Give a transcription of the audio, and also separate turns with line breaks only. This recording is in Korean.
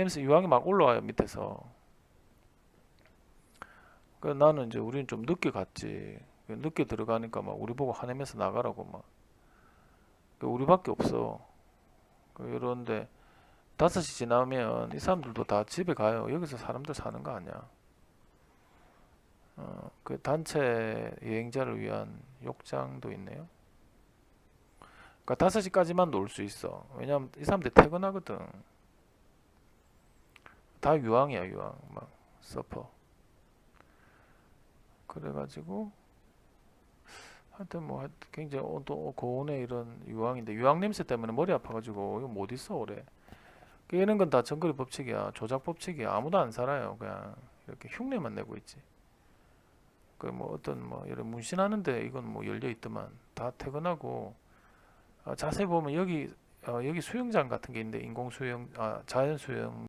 냄새 유황이 막 올라와요 밑에서. 그 나는 이제 우리는 좀 늦게 갔지. 그 늦게 들어가니까 막 우리 보고 화내면서 나가라고 막. 그 우리밖에 없어. 그 이런데 5시 지나면 이 사람들도 다 집에 가요. 여기서 사람들 사는 거 아니야. 어, 그 단체 여행자를 위한 욕장도 있네요. 그러니까 5시까지만 놀 수 있어. 왜냐면 이 사람들 퇴근하거든. 다 유황이야, 유황. 막 서퍼. 그래가지고 하여튼 뭐 굉장히 어, 또 고온의 이런 유황인데 유황 냄새 때문에 머리 아파가지고 이거 못 있어 오래. 그 이런 건 다 정거리 법칙이야, 조작 법칙이야. 아무도 안 살아요. 그냥 이렇게 흉내만 내고 있지. 그 뭐 어떤 뭐 이런 문신하는데 이건 뭐 열려 있더만 다 퇴근하고 어, 자세히 보면 여기 어, 여기 수영장 같은 게 있는데 인공 수영, 아 자연 수영